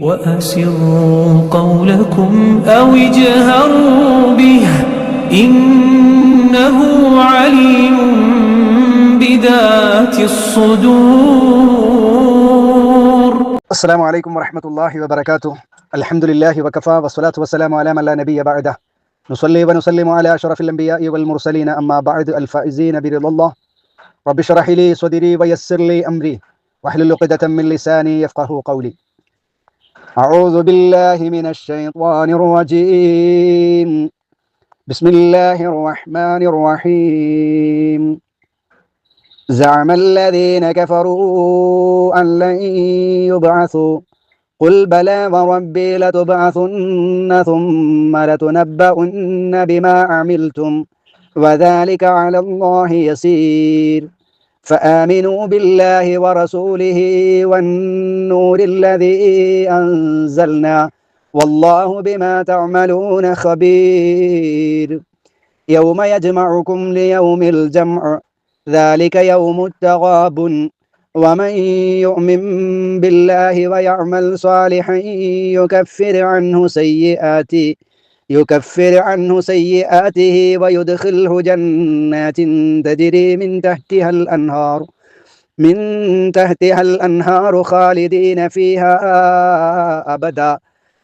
وأسروا قولكم أو اجهروا به إنه عليم بذات الصدور. السلام عليكم ورحمة الله وبركاته. الحمد لله وكفى والصلاة والسلام على من لا نبي بعده. نصلي ونسلم على أشرف الأنبياء والمرسلين أما بعد الفائزين برضا الله. رب اشرح لي صدري ويسر لي أمري واحلل عقدة من لساني يفقه قولي. أعوذ بالله من الشيطان الرجيم. بسم الله الرحمن الرحيم. زعم الذين كفروا أن لن يبعثوا. قل بلى وربي لتبعثن ثم لتنبؤن بما عملتم. وذلك على الله يسير. فآمنوا بالله ورسوله والنور الذي أنزلنا والله بما تعملون خبير. يوم يجمعكم ليوم الجمع ذلك يوم التغابن. ومن يؤمن بالله ويعمل صالحا يكفر عنه سيئاته. يكفر عنه سيئاته ويدخله جنات تجري من تحتها الأنهار من تحتها الأنهار خالدين فيها أبدا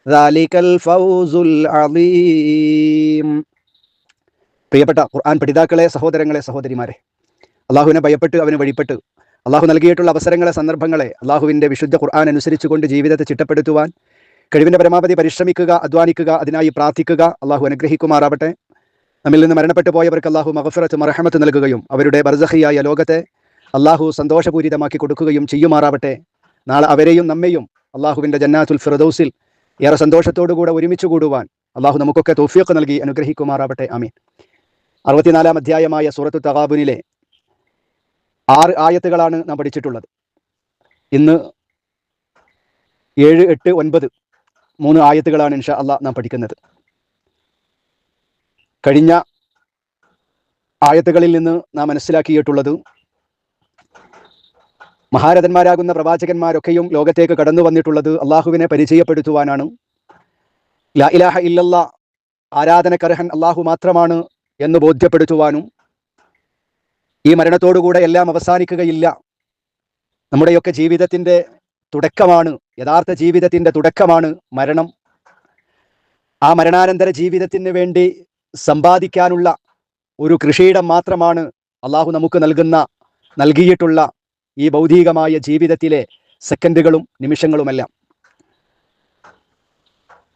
ذلك الفوز العظيم പ്രിയപ്പെട്ട ഖുർആൻ പഠിതാക്കളെ സഹോദരങ്ങളെ സഹോദരിമാരെ അള്ളാഹുവിനെ ഭയപ്പെട്ട് അവന് വഴിപ്പെട്ട് അള്ളാഹു നൽകിയിട്ടുള്ള അവസരങ്ങളെ സന്ദർഭങ്ങളെ അള്ളാഹുവിൻ്റെ വിശുദ്ധ ഖുർആൻ അനുസരിച്ചുകൊണ്ട് ജീവിതത്തെ ചിട്ടപ്പെടുത്തുവാൻ കഴിവിന്റെ പരമാവധി പരിശ്രമിക്കുക അധ്വാനിക്കുക അതിനായി പ്രാർത്ഥിക്കുക. അള്ളാഹു അനുഗ്രഹിക്കുമാറാവട്ടെ. നമ്മിൽ നിന്ന് മരണപ്പെട്ടു പോയവർക്ക് അള്ളാഹു മഹഫറത്ത് മറഹമത്ത് നൽകുകയും അവരുടെ ബർസഹിയായ ലോകത്തെ അള്ളാഹു സന്തോഷപൂരിതമാക്കി കൊടുക്കുകയും ചെയ്യുമാറാവട്ടെ. നാളെ അവരെയും നമ്മെയും അള്ളാഹുവിന്റെ ജന്നാത്തുൽ ഫിറദൌസിൽ ഏറെ സന്തോഷത്തോടുകൂടെ ഒരുമിച്ച് കൂടുവാൻ അള്ളാഹു നമുക്കൊക്കെ തോഫിയൊക്കെ നൽകി അനുഗ്രഹിക്കുമാറാവട്ടെ. അമീൻ അറുപത്തിനാലാം അധ്യായമായ സൂറത്തു തകാബുനിലെ ആറ് ആയത്തുകളാണ് നാം പഠിച്ചിട്ടുള്ളത്. ഇന്ന് ഏഴ് എട്ട് ഒൻപത് മൂന്ന് ആയത്തുകളാണ് ഇൻഷാ അള്ളാഹ് നാം പഠിക്കുന്നത്. കഴിഞ്ഞ ആയത്തുകളിൽ നിന്ന് നാം മനസ്സിലാക്കിയിട്ടുള്ളത് മഹാരഥന്മാരാകുന്ന പ്രവാചകന്മാരൊക്കെയും ലോകത്തേക്ക് കടന്നു വന്നിട്ടുള്ളത് അള്ളാഹുവിനെ പരിചയപ്പെടുത്തുവാനാണ്. ലാ ഇലാഹ ഇല്ലല്ല ആരാധനക്കർഹൻ അള്ളാഹു മാത്രമാണ് എന്ന് ബോധ്യപ്പെടുത്തുവാനും ഈ മരണത്തോടുകൂടെ എല്ലാം അവസാനിക്കുകയില്ല. നമ്മുടെയൊക്കെ ജീവിതത്തിന്റെ തുടക്കമാണ്. യഥാർത്ഥ ജീവിതത്തിന്റെ തുടക്കമാണ് മരണം. ആ മരണാനന്തര ജീവിതത്തിന് വേണ്ടി സമ്പാദിക്കാനുള്ള ഒരു കൃഷിയിടം മാത്രമാണ് അള്ളാഹു നമുക്ക് നൽകുന്ന നൽകിയിട്ടുള്ള ഈ ഭൗതികമായ ജീവിതത്തിലെ സെക്കൻഡുകളും നിമിഷങ്ങളുമെല്ലാം.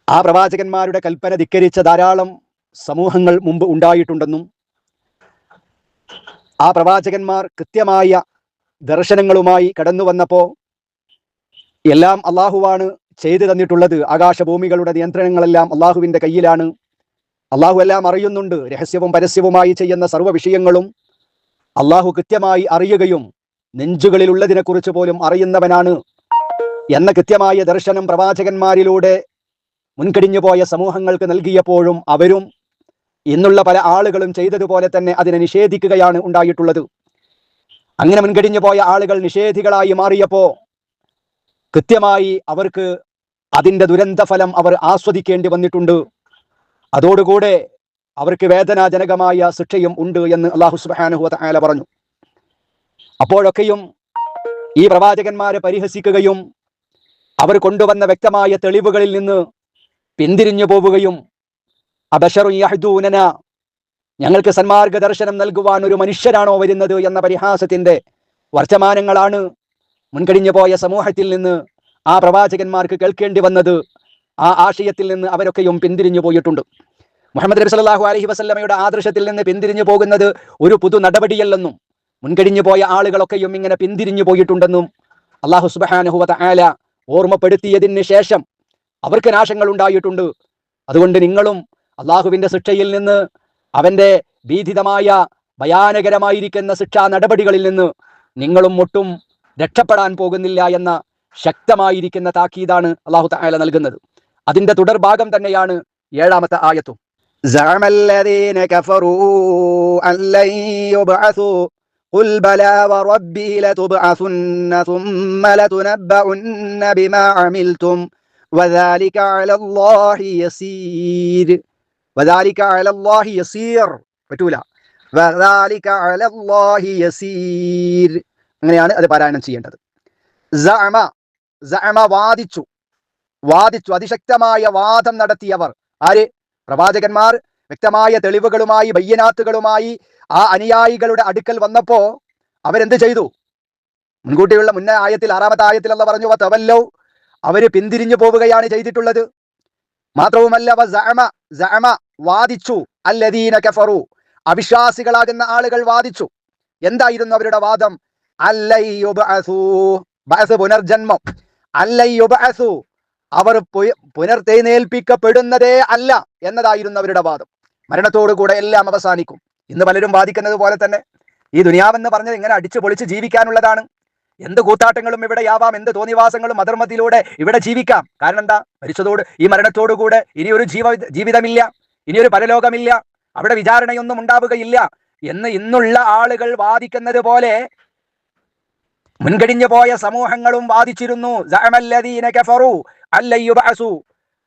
ആ പ്രവാചകന്മാരുടെ കൽപ്പന ധിക്കരിച്ച ധാരാളം സമൂഹങ്ങൾ മുമ്പ് ഉണ്ടായിട്ടുണ്ടെന്നും ആ പ്രവാചകന്മാർ കൃത്യമായ ദർശനങ്ങളുമായി കടന്നു വന്നപ്പോൾ എല്ലാം അള്ളാഹുവാണ് ചെയ്തു തന്നിട്ടുള്ളത്. ആകാശഭൂമികളുടെ നിയന്ത്രണങ്ങളെല്ലാം അള്ളാഹുവിന്റെ കയ്യിലാണ്. അള്ളാഹു എല്ലാം അറിയുന്നുണ്ട്. രഹസ്യവും പരസ്യവുമായി ചെയ്യുന്ന സർവ വിഷയങ്ങളും അള്ളാഹു കൃത്യമായി അറിയുകയും നെഞ്ചുകളിലുള്ളതിനെക്കുറിച്ച് പോലും അറിയുന്നവനാണ് എന്ന കൃത്യമായ ദർശനം പ്രവാചകന്മാരിലൂടെ മുൻകടിഞ്ഞു പോയ സമൂഹങ്ങൾക്ക് നൽകിയപ്പോഴും അവരും ഇന്നുള്ള പല ആളുകളും ചെയ്തതുപോലെ തന്നെ അതിനെ നിഷേധിക്കുകയാണ് ഉണ്ടായിട്ടുള്ളത്. അങ്ങനെ മുൻകടിഞ്ഞു പോയ ആളുകൾ നിഷേധികളായി മാറിയപ്പോ കൃത്യമായി അവർക്ക് അതിന്റെ ദുരന്തഫലം അവർ ആസ്വദിക്കേണ്ടി വന്നിട്ടുണ്ട്. അതോടുകൂടെ അവർക്ക് വേദനാജനകമായ ശിക്ഷയും ഉണ്ട് എന്ന് അള്ളാഹു സുബാനുഹു ആല പറഞ്ഞു. അപ്പോഴൊക്കെയും ഈ പ്രവാചകന്മാരെ പരിഹസിക്കുകയും അവർ കൊണ്ടുവന്ന വ്യക്തമായ തെളിവുകളിൽ നിന്ന് പിന്തിരിഞ്ഞു പോവുകയും അബഷറുനന ഞങ്ങൾക്ക് സന്മാർഗ ദർശനം നൽകുവാൻ ഒരു മനുഷ്യരാണോ വരുന്നത്? എന്ന പരിഹാസത്തിന്റെ വർത്തമാനങ്ങളാണ് മുൻകഴിഞ്ഞു പോയ സമൂഹത്തിൽ നിന്ന് ആ പ്രവാചകന്മാർക്ക് കേൾക്കേണ്ടി വന്നത് ആ ആശയത്തിൽ നിന്ന് അവരൊക്കെയും പിന്തിരിഞ്ഞു പോയിട്ടുണ്ട്. മുഹമ്മദ് നബി സല്ലാഹു അലഹി വസ്ലമയുടെ ആദർശത്തിൽ നിന്ന് പിന്തിരിഞ്ഞു പോകുന്നത് ഒരു പുതു നടപടിയല്ലെന്നും മുൻകഴിഞ്ഞു പോയ ആളുകളൊക്കെയും ഇങ്ങനെ പിന്തിരിഞ്ഞു പോയിട്ടുണ്ടെന്നും അള്ളാഹു സുബ്ഹാനഹു ആല ഓർമ്മപ്പെടുത്തിയതിന് ശേഷം അവർക്ക് നാശങ്ങൾ ഉണ്ടായിട്ടുണ്ട്. അതുകൊണ്ട് നിങ്ങളും അള്ളാഹുവിന്റെ ശിക്ഷയിൽ നിന്ന് അവന്റെ ഭീതിതമായ ഭയാനകരമായിരിക്കുന്ന ശിക്ഷാ നടപടികളിൽ നിന്ന് നിങ്ങളും ഒട്ടും രക്ഷപ്പെടാൻ പോകുന്നില്ല എന്ന ശക്തമായിരിക്കുന്ന താക്കീതാണ് അള്ളാഹു താല നൽകുന്നത് അതിന്റെ തുടർഭാഗം തന്നെയാണ് ഏഴാമത്തെ ആയത്തും زعم الذين كفروا أن لن يبعثوا قل بلى وربي لتبعثن ثم لتنبؤن بما عملتم وذلك على الله يسير وذلك على الله يسير പറ്റൂല وذلك على الله يسير അങ്ങനെയാണ് അത് പാരായണം ചെയ്യേണ്ടത്. സഅമ സഅമ വാദിച്ചു. വാദിച്ചു. അതിശക്തമായ വാദം നടത്തിയവർ. ആര്? പ്രവാചകന്മാർ. വ്യക്തമായ തെളിവുകളുമായി ബയ്യനാത്തുകളുമായി ആ അനുയായികളുടെ അടുക്കൽ വന്നപ്പോ അവരെന്ത് ചെയ്തു? മുൻകൂട്ടിയുള്ള മുന്നേ ആയത്തിൽ ആറാമത്തെ ആയത്തിൽ അല്ല പറഞ്ഞു തവല്ലോ. അവർ പിന്തിരിഞ്ഞു പോവുകയാണ് ചെയ്തിട്ടുള്ളത്. മാത്രവുമല്ല വാദിച്ചു. അല്ലദീന കഫറു. അവിശ്വാസികളാകുന്ന ആളുകൾ വാദിച്ചു. എന്തായിരുന്നു അവരുടെ വാദം? ബഅസ് പുനർജന്മം. അല്ലയ്യുബഅസൂ അവർ പുയ- പുനർത്തെഴുന്നേൽപ്പിക്കപ്പെടുന്നതേ അല്ല എന്നതായിരുന്നു അവരുടെ വാദം. മരണത്തോടു കൂടെ എല്ലാം അവസാനിക്കും. ഇന്ന് പലരും വാദിക്കുന്നത് പോലെ തന്നെ ഈ ദുനിയാവെന്ന് പറഞ്ഞത് ഇങ്ങനെ അടിച്ചു പൊളിച്ച് ജീവിക്കാനുള്ളതാണ്. എന്ത് കൂത്താട്ടങ്ങളും ഇവിടെ ആവാം എന്ത് തോന്നിവാസങ്ങളും അധർമ്മത്തിലൂടെ ഇവിടെ ജീവിക്കാം. കാരണം എന്താ? മരിച്ചതോട് ഈ മരണത്തോടു കൂടെ ഇനിയൊരു ജീവ ജീവിതമില്ല ഇനിയൊരു പരലോകമില്ല. അവിടെ വിചാരണയൊന്നും ഉണ്ടാവുകയില്ല എന്ന് ഇന്നുള്ള ആളുകൾ വാദിക്കുന്നത് പോലെ മുൻകഴിഞ്ഞു പോയ സമൂഹങ്ങളും വാദിച്ചിരുന്നു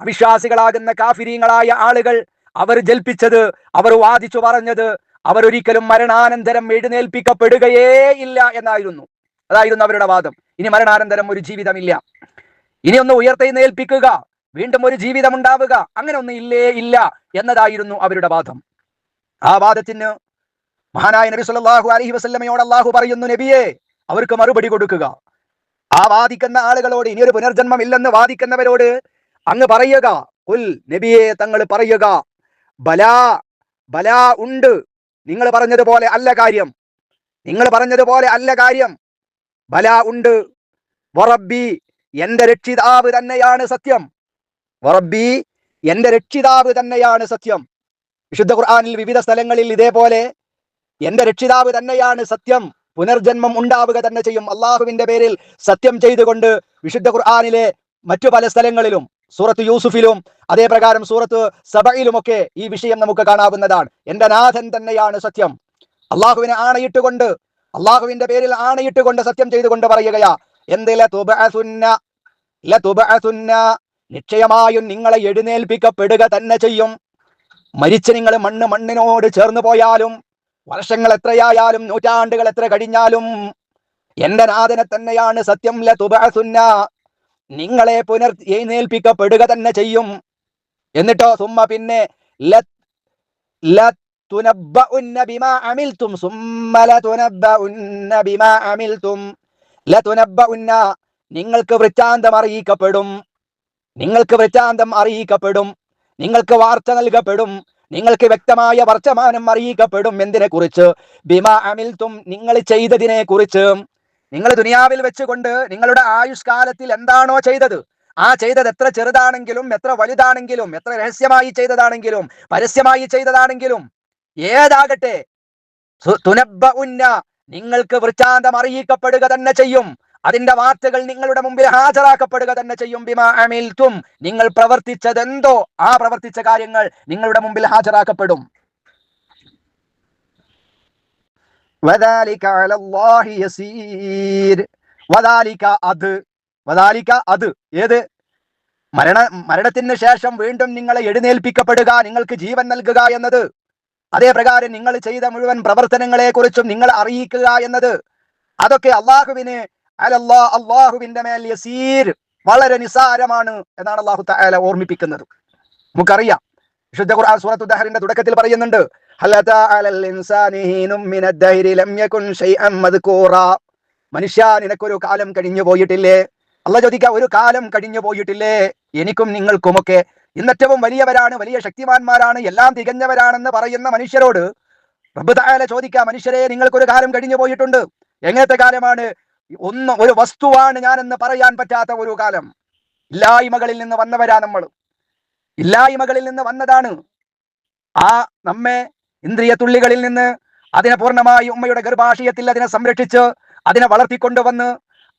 അവിശ്വാസികളാകുന്ന കാഫിരീങ്ങളായ ആളുകൾ അവർ ജൽപ്പിച്ചത് അവർ വാദിച്ചു പറഞ്ഞത് അവരൊരിക്കലും മരണാനന്തരം എഴുന്നേൽപ്പിക്കപ്പെടുകയേ ഇല്ല എന്നായിരുന്നു. അതായിരുന്നു അവരുടെ വാദം. ഇനി മരണാനന്തരം ഒരു ജീവിതമില്ല. ഇനി ഒന്ന് ഉയർത്തെഴുന്നേൽപ്പിക്കുക വീണ്ടും ഒരു ജീവിതം ഉണ്ടാവുക അങ്ങനെ ഒന്നും ഇല്ലേ ഇല്ല എന്നതായിരുന്നു അവരുടെ വാദം. ആ വാദത്തിന് മഹാനായ നബി സല്ലല്ലാഹു അലഹി വസല്ലമയോട് അള്ളാഹു പറയുന്നു നബിയെ അവർക്ക് മറുപടി കൊടുക്കുക. ആ വാദിക്കുന്ന ആളുകളോട് ഇനിയൊരു പുനർജന്മം ഇല്ലെന്ന് വാദിക്കുന്നവരോട് അങ്ങ് പറയുക. കുൽ നബിയെ തങ്ങൾ പറയുക. ബലാ ബലാ ഉണ്ട്. നിങ്ങൾ പറഞ്ഞതുപോലെ അല്ല കാര്യം. നിങ്ങൾ പറഞ്ഞതുപോലെ അല്ല കാര്യം. ബലാ ഉണ്ട്. വറബി എന്റെ രക്ഷിതാവ് തന്നെയാണ് സത്യം. വറബി എന്റെ രക്ഷിതാവ് തന്നെയാണ് സത്യം. വിശുദ്ധ ഖുർആാനിൽ വിവിധ സ്ഥലങ്ങളിൽ ഇതേപോലെ എന്റെ രക്ഷിതാവ് തന്നെയാണ് സത്യം. പുനർജന്മം ഉണ്ടാവുക തന്നെ ചെയ്യും. അള്ളാഹുവിന്റെ പേരിൽ സത്യം ചെയ്തുകൊണ്ട് വിശുദ്ധ ഖുർആാനിലെ മറ്റു പല സ്ഥലങ്ങളിലും സൂറത്ത് യൂസുഫിലും അതേപ്രകാരം സൂറത്ത് സബയിലുമൊക്കെ ഈ വിഷയം നമുക്ക് കാണാവുന്നതാണ്. എന്റെ നാഥൻ തന്നെയാണ് സത്യം. അള്ളാഹുവിനെ ആണയിട്ടുകൊണ്ട് അള്ളാഹുവിന്റെ പേരിൽ ആണയിട്ടുകൊണ്ട് സത്യം ചെയ്തുകൊണ്ട് പറയുകയാ എന്തിലുന്ന നിശ്ചയമായും നിങ്ങളെ എഴുന്നേൽപ്പിക്കപ്പെടുക തന്നെ ചെയ്യും. മരിച്ച നിങ്ങൾ മണ്ണ് മണ്ണിനോട് ചേർന്ന് പോയാലും വർഷങ്ങൾ എത്രയായാലും നൂറ്റാണ്ടുകൾ എത്ര കഴിഞ്ഞാലും എന്റെ നാഥനെ തന്നെയാണ് സത്യം. ലതുബഅസുന്ന നിങ്ങളെ പുനർ എഴുന്നേൽപ്പിക്കപ്പെടുക തന്നെ ചെയ്യും. എന്നിട്ടോ സുമ്മ പിന്നെ നിങ്ങൾക്ക് വൃത്താന്തം അറിയിക്കപ്പെടും. നിങ്ങൾക്ക് വൃത്താന്തം അറിയിക്കപ്പെടും. നിങ്ങൾക്ക് വാർത്ത നൽകപ്പെടും. നിങ്ങൾക്ക് വ്യക്തമായ വർത്തമാനം അറിയിക്കപ്പെടും എന്തിനെ കുറിച്ച് ബിമാ അമിൽത്തും നിങ്ങൾ ചെയ്തതിനെ കുറിച്ച് നിങ്ങൾ ദുനിയാവിൽ വെച്ചുകൊണ്ട് നിങ്ങളുടെ ആയുഷ്കാലത്തിൽ എന്താണോ ചെയ്തത്? ആ ചെയ്തത് എത്ര ചെറുതാണെങ്കിലും എത്ര വലുതാണെങ്കിലും എത്ര രഹസ്യമായി ചെയ്തതാണെങ്കിലും പരസ്യമായി ചെയ്തതാണെങ്കിലും ഏതാകട്ടെ? തുനബ ഉന്ന നിങ്ങൾക്ക് വൃത്താന്തം അറിയിക്കപ്പെടുക തന്നെ ചെയ്യും. അതിന്റെ വാർത്തകൾ നിങ്ങളുടെ മുമ്പിൽ ഹാജരാക്കപ്പെടുക തന്നെ ചെയ്യും. ബിമാ നിങ്ങൾ പ്രവർത്തിച്ചതെന്തോ ആ പ്രവർത്തിച്ച കാര്യങ്ങൾ നിങ്ങളുടെ മുമ്പിൽ ഹാജരാക്കപ്പെടും. അത്. അത്. ഏത്? മരണ മരണത്തിന് ശേഷം വീണ്ടും നിങ്ങളെ എഴുന്നേൽപ്പിക്കപ്പെടുക നിങ്ങൾക്ക് ജീവൻ നൽകുക എന്നത്. അതേ പ്രകാരം നിങ്ങൾ ചെയ്ത മുഴുവൻ പ്രവർത്തനങ്ങളെ കുറിച്ചും നിങ്ങൾ അറിയിക്കുക എന്നത്. അതൊക്കെ അള്ളാഹുവിന് അലല്ലാ അള്ളാഹുവിന്റെ മേൽ യസീർ വളരെ നിസാരമാണ് എന്നാണ് അള്ളാഹു തആല ഓർമ്മിപ്പിക്കുന്നത്. നമുക്കറിയാം. വിശുദ്ധ ഖുർആൻ സൂറത്തു ദഹറിന്റെ തുടക്കത്തിൽ പറയുന്നുണ്ട് മനുഷ്യ നിനക്കൊരു കാലം കഴിഞ്ഞു പോയിട്ടില്ലേ? അല്ല ചോദിക്ക ഒരു കാലം കഴിഞ്ഞു പോയിട്ടില്ലേ? എനിക്കും നിങ്ങൾക്കുമൊക്കെ ഇന്നറ്റവും വലിയവരാണ് വലിയ ശക്തിമാന്മാരാണ് എല്ലാം തികഞ്ഞവരാണെന്ന് പറയുന്ന മനുഷ്യരോട് റബ്ബ് തആല ചോദിക്കുക മനുഷ്യരെ നിങ്ങൾക്കൊരു കാലം കഴിഞ്ഞു പോയിട്ടുണ്ട്. എങ്ങനത്തെ കാലമാണ്? ഒന്ന് ഒരു വസ്തുവാണ് ഞാൻ ഞാനെന്ന് പറയാൻ പറ്റാത്ത ഒരു കാലം. ഇല്ലായ്മകളിൽ നിന്ന് വന്നവരാ നമ്മൾ ഇല്ലായ്മകളിൽ നിന്ന് വന്നതാണ് ആ നമ്മെ ഇന്ദ്രിയ തുള്ളികളിൽ നിന്ന് അതിനെ പൂർണമായി ഉമ്മയുടെ ഗർഭാശയത്തിൽ അതിനെ സംരക്ഷിച്ച് അതിനെ വളർത്തിക്കൊണ്ടുവന്ന്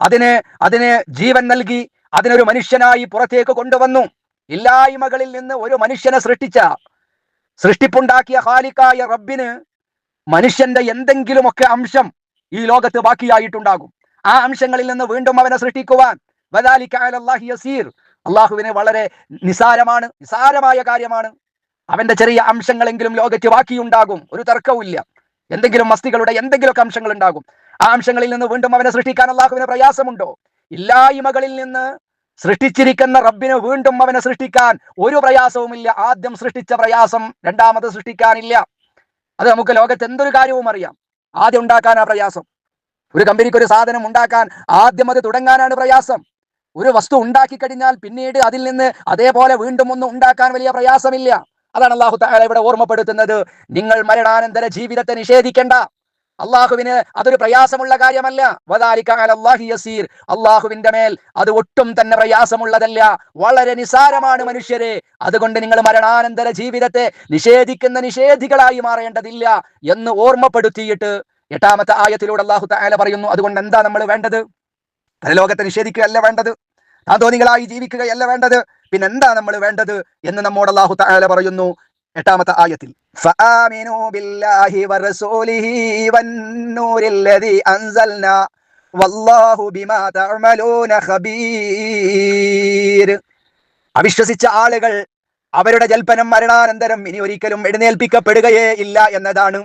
അതിനെ അതിനെ ജീവൻ നൽകി അതിനൊരു മനുഷ്യനായി പുറത്തേക്ക് കൊണ്ടുവന്നു. ഇല്ലായ്മകളിൽ നിന്ന് ഒരു മനുഷ്യനെ സൃഷ്ടിച്ച സൃഷ്ടിപ്പുണ്ടാക്കിയ ഹാലിക്കായ റബ്ബിന് മനുഷ്യന്റെ എന്തെങ്കിലുമൊക്കെ അംശം ഈ ലോകത്ത് ബാക്കിയായിട്ടുണ്ടാകും. ആ അംശങ്ങളിൽ നിന്ന് വീണ്ടും അവനെ സൃഷ്ടിക്കുവാൻ. അള്ളാഹുവിനെ വളരെ നിസാരമാണ് നിസാരമായ കാര്യമാണ്. അവന്റെ ചെറിയ അംശങ്ങളെങ്കിലും ലോകത്ത് ബാക്കിയുണ്ടാകും ഒരു തർക്കവുമില്ല എന്തെങ്കിലും മസ്തികളുടെ എന്തെങ്കിലുമൊക്കെ അംശങ്ങൾ ഉണ്ടാകും. ആ അംശങ്ങളിൽ നിന്ന് വീണ്ടും അവനെ സൃഷ്ടിക്കാൻ അള്ളാഹുവിന് പ്രയാസമുണ്ടോ? ഇല്ലായ്മകളിൽ നിന്ന് സൃഷ്ടിച്ചിരിക്കുന്ന റബ്ബിന് വീണ്ടും അവനെ സൃഷ്ടിക്കാൻ ഒരു പ്രയാസവുമില്ല ആദ്യം സൃഷ്ടിച്ച പ്രയാസം രണ്ടാമത് സൃഷ്ടിക്കാനില്ല. അത് നമുക്ക് ലോകത്ത് എന്തൊരു കാര്യവും അറിയാം. ആദ്യം ഉണ്ടാക്കാൻ ആ പ്രയാസം. ഒരു കമ്പനിക്ക് ഒരു സാധനം ഉണ്ടാക്കാൻ ആദ്യം അത് തുടങ്ങാനാണ് പ്രയാസം. ഒരു വസ്തു ഉണ്ടാക്കി കഴിഞ്ഞാൽ പിന്നീട് അതിൽ നിന്ന് അതേപോലെ വീണ്ടും ഒന്ന് ഉണ്ടാക്കാൻ വലിയ പ്രയാസമില്ല. അതാണ് അള്ളാഹു താല ഇവിടെ ഓർമ്മപ്പെടുത്തുന്നത്. നിങ്ങൾ മരണാനന്തര ജീവിതത്തെ നിഷേധിക്കേണ്ട. അള്ളാഹുവിന് അതൊരു പ്രയാസമുള്ള കാര്യമല്ല. അള്ളാഹുവിന്റെ മേൽ അത് ഒട്ടും തന്നെ പ്രയാസമുള്ളതല്ല. വളരെ നിസാരമാണ് മനുഷ്യരെ. അതുകൊണ്ട് നിങ്ങൾ മരണാനന്തര ജീവിതത്തെ നിഷേധിക്കുന്ന നിഷേധികളായി മാറേണ്ടതില്ല എന്ന് ഓർമ്മപ്പെടുത്തിയിട്ട് എട്ടാമത്തെ ആയത്തിലൂടെ അള്ളാഹു താല പറയുന്നു അതുകൊണ്ട് എന്താ നമ്മൾ വേണ്ടത്? പരലോകത്തെ നിഷേധിക്കുകയല്ല വേണ്ടത്? താന്തോനികളായി ജീവിക്കുകയല്ല വേണ്ടത്? പിന്നെ എന്താ നമ്മൾ വേണ്ടത്? എന്ന് നമ്മോട് അള്ളാഹു താല പറയുന്നു എട്ടാമത്തെ ആയത്തിൽ. അവിശ്വസിച്ച ആളുകൾ അവരുടെ ജൽപ്പനം മരണാനന്തരം ഇനി ഒരിക്കലും എഴുന്നേൽപ്പിക്കപ്പെടുകയേ ഇല്ല എന്നതാണ്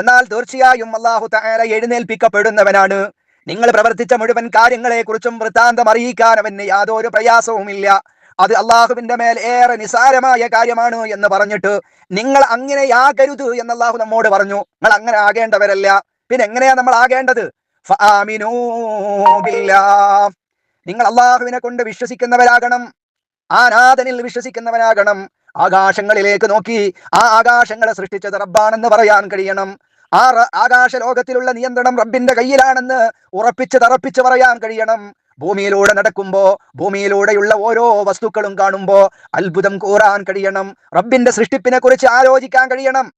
എന്നാൽ തീർച്ചയായും അള്ളാഹു തആല എഴുന്നേൽപ്പിക്കപ്പെടുന്നവനാണ്. നിങ്ങൾ പ്രവർത്തിച്ച മുഴുവൻ കാര്യങ്ങളെക്കുറിച്ചും വൃത്താന്തം അറിയിക്കാൻ അവന് യാതൊരു പ്രയാസവുമില്ല. അത് അള്ളാഹുവിന്റെ മേൽ ഏറെ നിസാരമായ കാര്യമാണ് എന്ന് പറഞ്ഞിട്ട് നിങ്ങൾ അങ്ങനെയാകരുത് എന്ന് അള്ളാഹു നമ്മോട് പറഞ്ഞു. നിങ്ങൾ അങ്ങനെ ആകേണ്ടവരല്ല. പിന്നെ എങ്ങനെയാ നമ്മൾ ആകേണ്ടത്. നിങ്ങൾ അള്ളാഹുവിനെ കൊണ്ട് വിശ്വസിക്കുന്നവരാകണം. ആനാഥനിൽ നാഥനിൽ വിശ്വസിക്കുന്നവരാകണം. ആകാശങ്ങളിലേക്ക് നോക്കി ആ ആകാശങ്ങളെ സൃഷ്ടിച്ചത് റബ്ബാണെന്ന് പറയാൻ കഴിയണം. ആ ആകാശ ലോകത്തിലുള്ള നിയന്ത്രണം റബ്ബിന്റെ കയ്യിലാണെന്ന് ഉറപ്പിച്ച് തറപ്പിച്ച് പറയാൻ കഴിയണം. ഭൂമിയിലൂടെ നടക്കുമ്പോ ഭൂമിയിലൂടെയുള്ള ഓരോ വസ്തുക്കളും കാണുമ്പോ അത്ഭുതം കൂറാൻ കഴിയണം. റബ്ബിന്റെ സൃഷ്ടിപ്പിനെ കുറിച്ച് ആലോചിക്കാൻ കഴിയണം.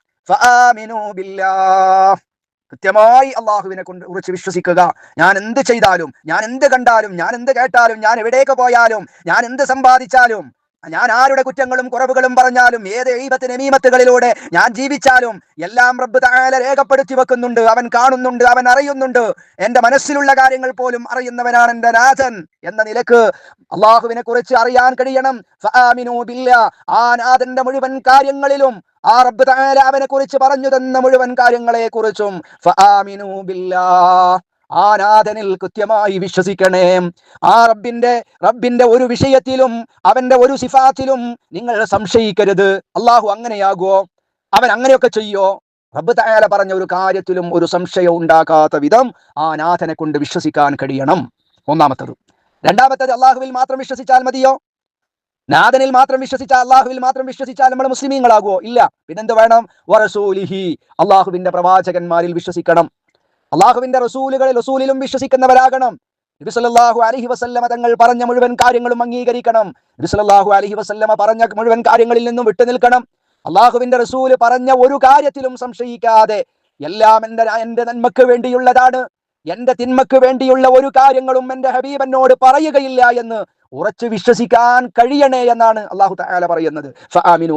കൃത്യമായി അള്ളാഹുവിനെ കൊണ്ട് കുറിച്ച് വിശ്വസിക്കുക. ഞാൻ എന്ത് ചെയ്താലും ഞാൻ എന്ത് കണ്ടാലും ഞാൻ എന്ത് കേട്ടാലും ഞാൻ എവിടേക്ക് പോയാലും ഞാൻ എന്ത് സമ്പാദിച്ചാലും ഞാൻ ആരുടെ കുറ്റങ്ങളും കുറവുകളും പറഞ്ഞാലും ഏത് ഈപത്തിന് എമീമത്തുകളിലൂടെ ഞാൻ ജീവിച്ചാലും എല്ലാം റബ്ബ് താല രേഖപ്പെടുത്തി വെക്കുന്നുണ്ട് അവൻ കാണുന്നുണ്ട് അവൻ അറിയുന്നുണ്ട് എന്റെ മനസ്സിലുള്ള കാര്യങ്ങൾ പോലും അറിയുന്നവനാണ് എന്റെ നാഥൻ എന്ന നിലയ്ക്ക് അള്ളാഹുവിനെ കുറിച്ച് അറിയാൻ കഴിയണം. ആ നാഥന്റെ മുഴുവൻ കാര്യങ്ങളിലും ആ റബ്ബ് താല അവനെ കുറിച്ച് പറഞ്ഞു തന്ന മുഴുവൻ കാര്യങ്ങളെ കുറിച്ചും. ആ നാഥനിൽ കൃത്യമായി വിശ്വസിക്കണേ. ആ റബ്ബിന്റെ റബ്ബിന്റെ ഒരു വിഷയത്തിലും അവന്റെ ഒരു സിഫാത്തിലും നിങ്ങൾ സംശയിക്കരുത്. അള്ളാഹു അങ്ങനെയാകുമോ അവൻ അങ്ങനെയൊക്കെ ചെയ്യോ? റബ്ബ് തയാല പറഞ്ഞ ഒരു കാര്യത്തിലും ഒരു സംശയം ഉണ്ടാക്കാത്ത വിധം ആ നാഥനെ കൊണ്ട് വിശ്വസിക്കാൻ കഴിയണം. ഒന്നാമത്തത്. രണ്ടാമത്തത് അള്ളാഹുവിൽ മാത്രം വിശ്വസിച്ചാൽ മതിയോ? നാഥനിൽ മാത്രം വിശ്വസിച്ചാൽ അള്ളാഹുവിൽ മാത്രം വിശ്വസിച്ചാൽ നമ്മൾ മുസ്ലിമീങ്ങളാകുമോ ഇല്ല. പിന്നെന്ത് വേണം? വറസൂലിഹി അള്ളാഹുവിന്റെ പ്രവാചകന്മാരിൽ വിശ്വസിക്കണം. അള്ളാഹുവിന്റെ റസൂലുകളിൽ റസൂലിലും വിശ്വസിക്കുന്നവരാകണം. നബി അലഹി വസല്ലമ തങ്ങൾ പറഞ്ഞ മുഴുവൻ കാര്യങ്ങളും അംഗീകരിക്കണം. നബി അലഹി വസല്ലമ പറഞ്ഞ മുഴുവൻ കാര്യങ്ങളിൽ നിന്നും വിട്ടുനിൽക്കണം അള്ളാഹുവിന്റെ റസൂൽ പറഞ്ഞ ഒരു കാര്യത്തിലും സംശയിക്കാതെ എല്ലാം എന്റെ എന്റെ നന്മക്ക് വേണ്ടിയുള്ളതാണ്. എന്റെ തിന്മക്ക് വേണ്ടിയുള്ള ഒരു കാര്യങ്ങളും എന്റെ ഹബീബനോട് പറയുകയില്ല എന്ന് ഉറച്ചു വിശ്വസിക്കാൻ കഴിയണേ എന്നാണ് അള്ളാഹു തആല പറയുന്നത്.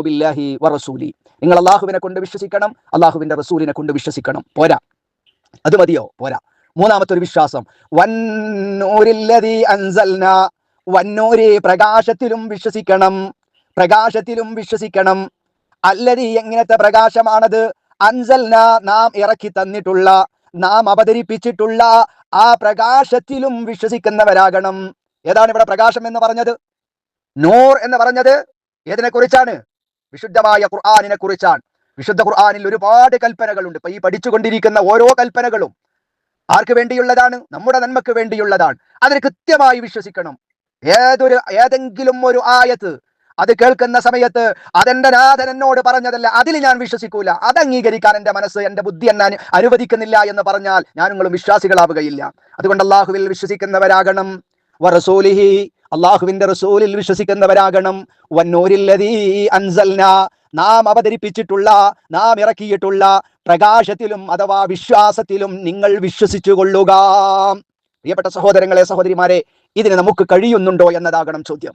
ബില്ലാഹി വറസൂലി നിങ്ങൾ അള്ളാഹുവിനെ കൊണ്ട് വിശ്വസിക്കണം അള്ളാഹുവിന്റെ റസൂലിനെ കൊണ്ട് വിശ്വസിക്കണം. പോരാ. അത് മതിയോ? പോരാ. മൂന്നാമത്തെ ഒരു വിശ്വാസം. വന്നൂരില്ലതി അൻസൽന വന്നൂരി പ്രകാശത്തിലും വിശ്വസിക്കണം. പ്രകാശത്തിലും വിശ്വസിക്കണം. അല്ലതി എങ്ങനത്തെ പ്രകാശമാണത്? അൻസൽന നാം ഇറക്കി തന്നിട്ടുള്ള നാം അവതരിപ്പിച്ചിട്ടുള്ള ആ പ്രകാശത്തിലും വിശ്വസിക്കുന്നവരാകണം. ഏതാണ് ഇവിടെ പ്രകാശം എന്ന് പറഞ്ഞത്? നൂർ എന്ന് പറഞ്ഞത് ഏതിനെ കുറിച്ചാണ് വിശുദ്ധമായ ഖുർആാനിനെ കുറിച്ചാണ് വിശുദ്ധ ഖുർആാനിൽ ഒരുപാട് കൽപ്പനകളുണ്ട്. ഇപ്പൊ ഈ പഠിച്ചുകൊണ്ടിരിക്കുന്ന ഓരോ കൽപ്പനകളും ആർക്ക് വേണ്ടിയുള്ളതാണ്? നമ്മുടെ നന്മക്ക് വേണ്ടിയുള്ളതാണ്. അതിന് കൃത്യമായി വിശ്വസിക്കണം. ഏതൊരു ഏതെങ്കിലും ഒരു ആയത്ത് അത് കേൾക്കുന്ന സമയത്ത് അതെന്റെ നാഥൻ എന്നോട് പറഞ്ഞതല്ല അതിൽ ഞാൻ വിശ്വസിക്കൂല. അത് അംഗീകരിക്കാൻ എന്റെ മനസ്സ് എന്റെ ബുദ്ധി എന്നെ അനുവദിക്കുന്നില്ല എന്ന് പറഞ്ഞാൽ ഞാൻ നിങ്ങളും വിശ്വാസികളാവുകയില്ല. അതുകൊണ്ട് അള്ളാഹുവിൽ വിശ്വസിക്കുന്നവരാകണം. വറസൂലിഹി അള്ളാഹുവിന്റെ റസൂലിൽ വിശ്വസിക്കുന്നവരാകണം. വന്നൂരില്ലതീ അൻസൽന നാം അവതരിപ്പിച്ചിട്ടുള്ള നാം ഇറക്കിയിട്ടുള്ള പ്രകാശത്തിലും അഥവാ വിശ്വാസത്തിലും നിങ്ങൾ വിശ്വസിച്ചു കൊള്ളുക പ്രിയപ്പെട്ട സഹോദരങ്ങളെ സഹോദരിമാരെ ഇതിന് നമുക്ക് കഴിയുന്നുണ്ടോ എന്നതാകണം ചോദ്യം.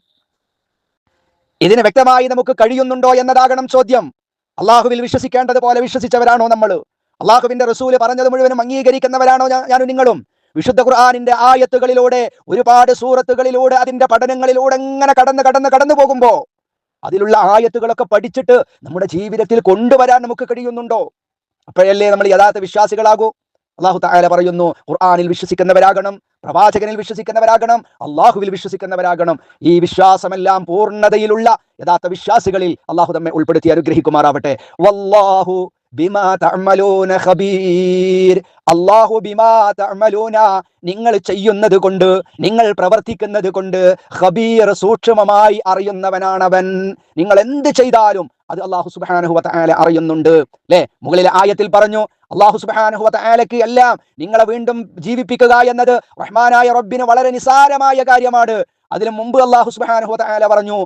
ഇതിന് വ്യക്തമായി നമുക്ക് കഴിയുന്നുണ്ടോ എന്നതാകണം ചോദ്യം. അള്ളാഹുവിൽ വിശ്വസിക്കേണ്ടതുപോലെ വിശ്വസിച്ചവരാണോ നമ്മൾ? അള്ളാഹുവിന്റെ റസൂൽ പറഞ്ഞത് മുഴുവനും അംഗീകരിക്കുന്നവരാണോ ഞാനും നിങ്ങളും? വിശുദ്ധ ഖുർആാനിന്റെ ആയത്തുകളിലൂടെ ഒരുപാട് സൂറത്തുകളിലൂടെ അതിന്റെ പഠനങ്ങളിലൂടെ എങ്ങനെ കടന്ന് കടന്ന് കടന്നു പോകുമ്പോ അതിലുള്ള ആയത്തുകളൊക്കെ പഠിച്ചിട്ട് നമ്മുടെ ജീവിതത്തിൽ കൊണ്ടുവരാൻ നമുക്ക് കഴിയുന്നുണ്ടോ? അപ്പോഴല്ലേ നമ്മൾ യഥാർത്ഥ വിശ്വാസികളാകൂ? അള്ളാഹു താല പറയുന്നു ഖുർആാനിൽ വിശ്വസിക്കുന്നവരാകണം പ്രവാചകനിൽ വിശ്വസിക്കുന്നവരാകണം അള്ളാഹുവിൽ വിശ്വസിക്കുന്നവരാകണം. ഈ വിശ്വാസമെല്ലാം പൂർണതയിലുള്ള യഥാർത്ഥ വിശ്വാസികളിൽ അള്ളാഹു നമ്മെ ഉൾപ്പെടുത്തി അനുഗ്രഹിക്കുമാറാവട്ടെ. വല്ലാഹു ബിമാ തഅമലൂന ഖബീർ. അല്ലാഹു ബിമാ തഅമലൂന. നിങ്ങൾ ചെയ്യുന്നത് കൊണ്ട് നിങ്ങൾ പ്രവർത്തിക്കുന്നത് കൊണ്ട് ഖബീർ സൂക്ഷ്മമായി അറിയുന്നവനാണവൻ. നിങ്ങൾ എന്ത് ചെയ്താലും അത് അള്ളാഹു സുബ്ഹാനഹു വ അറിയുന്നുണ്ട്. അല്ലെ മുകളിലെ ആയത്തിൽ പറഞ്ഞു അള്ളാഹു സുബ്ഹാനഹു വ തആലയ്ക്ക് എല്ലാം നിങ്ങളെ വീണ്ടും ജീവിപ്പിക്കുക എന്നത് റഹ്മാനായ റബ്ബിന് വളരെ നിസാരമായ കാര്യമാണ്. അതിനു മുമ്പ് അള്ളാഹു സുബ്ഹാനഹു വ പറഞ്ഞു